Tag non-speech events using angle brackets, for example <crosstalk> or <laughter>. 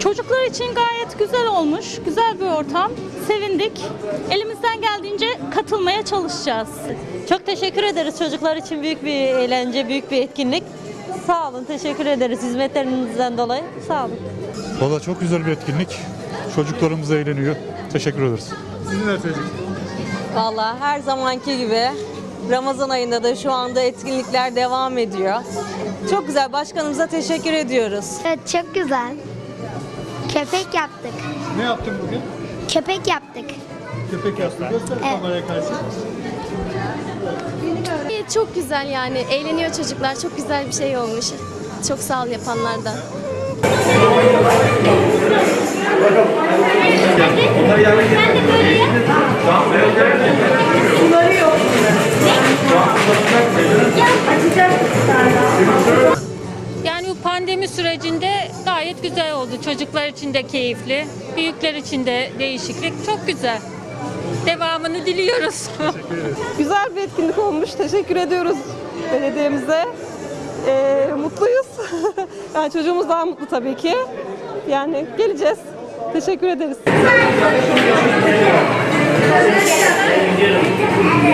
Çocuklar için gayet güzel olmuş. Güzel bir ortam. Sevindik. Elimizden geldiğince katılmaya çalışacağız. Çok teşekkür ederiz. Çocuklar için büyük bir eğlence, büyük bir etkinlik. Sağ olun. Teşekkür ederiz hizmetlerinizden dolayı. Sağ olun. Valla çok güzel bir etkinlik. Çocuklarımız eğleniyor. Teşekkür ederiz. Siz neler? Valla her zamanki gibi Ramazan ayında da şu anda etkinlikler devam ediyor. Çok güzel. Başkanımıza teşekkür ediyoruz. Evet çok güzel. Köpek yaptık. Ne yaptın bugün? Köpek yaptık. Köpek yaptın. Göster kameraya karşı. Çok güzel yani. Eğleniyor çocuklar. Çok güzel bir şey olmuş. Çok sağ ol yapanlardan. Yani bu pandemi sürecinde gayet güzel oldu. Çocuklar için de keyifli, büyükler için de değişiklik. Çok güzel. Devamını diliyoruz. <laughs> Güzel bir etkinlik olmuş. Teşekkür ediyoruz belediyemize. Ee, mutluyuz. <laughs> yani çocuğumuz daha mutlu tabii ki. Yani geleceğiz. Teşekkür ederiz.